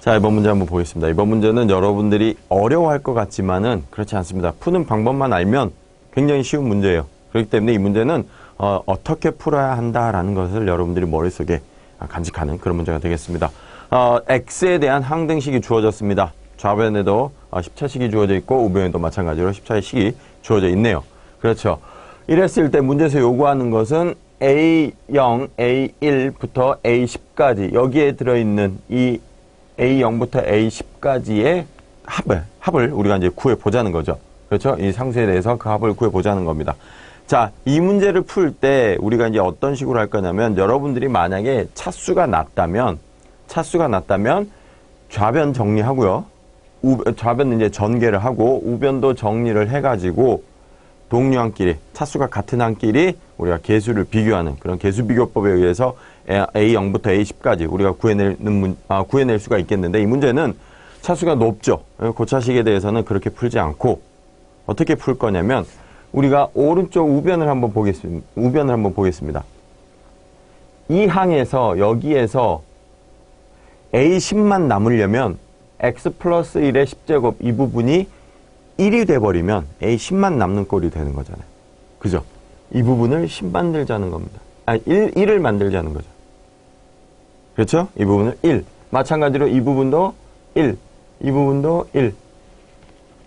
자, 이번 문제 한번 보겠습니다. 이번 문제는 여러분들이 어려워할 것 같지만은 그렇지 않습니다. 푸는 방법만 알면 굉장히 쉬운 문제예요. 그렇기 때문에 이 문제는 어, 어떻게 풀어야 한다라는 것을 여러분들이 머릿속에 간직하는 그런 문제가 되겠습니다. 어, x에 대한 항등식이 주어졌습니다. 좌변에도 어, 10차식이 주어져 있고 우변에도 마찬가지로 10차식이 주어져 있네요. 그렇죠. 이랬을 때 문제에서 요구하는 것은 A0, A1부터 A10까지 여기에 들어있는 이 A0부터 A10까지의 합을, 합을 우리가 이제 구해 보자는 거죠. 그렇죠? 이 상수에 대해서 그 합을 구해 보자는 겁니다. 자, 이 문제를 풀 때 우리가 이제 어떤 식으로 할 거냐면 여러분들이 만약에 차수가 낮다면 차수가 낮다면 좌변 정리하고요. 우, 좌변은 이제 전개를 하고 우변도 정리를 해가지고 동류항끼리 차수가 같은 항끼리 우리가 개수를 비교하는 그런 개수 비교법에 의해서 A0부터 A10까지 우리가 구해내는 문, 아, 구해낼 수가 있겠는데 이 문제는 차수가 높죠. 고차식에 대해서는 그렇게 풀지 않고 어떻게 풀 거냐면 우리가 오른쪽 우변을 한번 보겠습니다. 우변을 한번 보겠습니다. 이 항에서 여기에서 A10만 남으려면 x 플러스 1의 10제곱 이 부분이 1이 돼버리면 A10만 남는 꼴이 되는 거잖아요. 그죠? 이 부분을 10 만들자는 겁니다. 아, 1, 1을 만들자는 거죠. 그렇죠? 이 부분을 1. 마찬가지로 이 부분도 1. 이 부분도 1.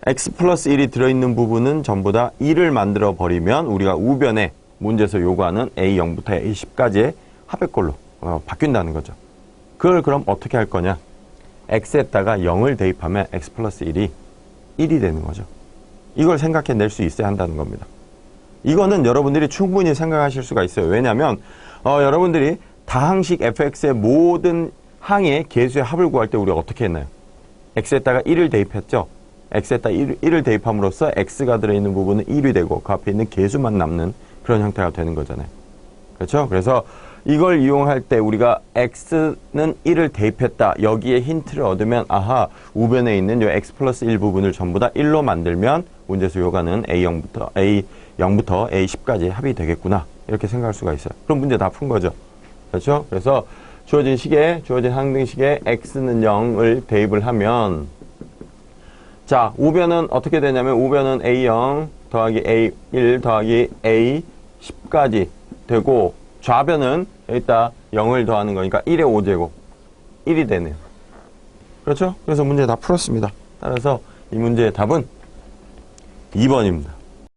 x 플러스 1이 들어있는 부분은 전부 다 1을 만들어 버리면 우리가 우변에 문제에서 요구하는 A0부터 A10까지의 합의꼴로 어, 바뀐다는 거죠. 그걸 그럼 어떻게 할 거냐? x에다가 0을 대입하면 x 플러스 1이 1이 되는 거죠. 이걸 생각해낼 수 있어야 한다는 겁니다. 이거는 여러분들이 충분히 생각하실 수가 있어요. 왜냐하면 어, 여러분들이 다항식 fx의 모든 항의 개수의 합을 구할 때 우리가 어떻게 했나요? x에다가 1을 대입했죠. x에다 1, 1을 대입함으로써 x가 들어있는 부분은 1이 되고 그 앞에 있는 개수만 남는 그런 형태가 되는 거잖아요. 그렇죠? 그래서 이걸 이용할 때 우리가 x는 1을 대입했다. 여기에 힌트를 얻으면 아하 우변에 있는 이 x 플러스 1 부분을 전부 다 1로 만들면 문제에서 요가는 a0부터 a0부터 a10까지 합이 되겠구나. 이렇게 생각할 수가 있어요. 그럼 문제 다 푼 거죠. 그렇죠? 그래서 주어진 식에 주어진 항등식에 x는 0을 대입을 하면 자, 우변은 어떻게 되냐면 우변은 a0 더하기 a1 더하기 a10까지 되고 좌변은 여기다 0을 더하는 거니까 1의 5제곱 1이 되네요. 그렇죠? 그래서 문제 다 풀었습니다. 따라서 이 문제의 답은 2번입니다.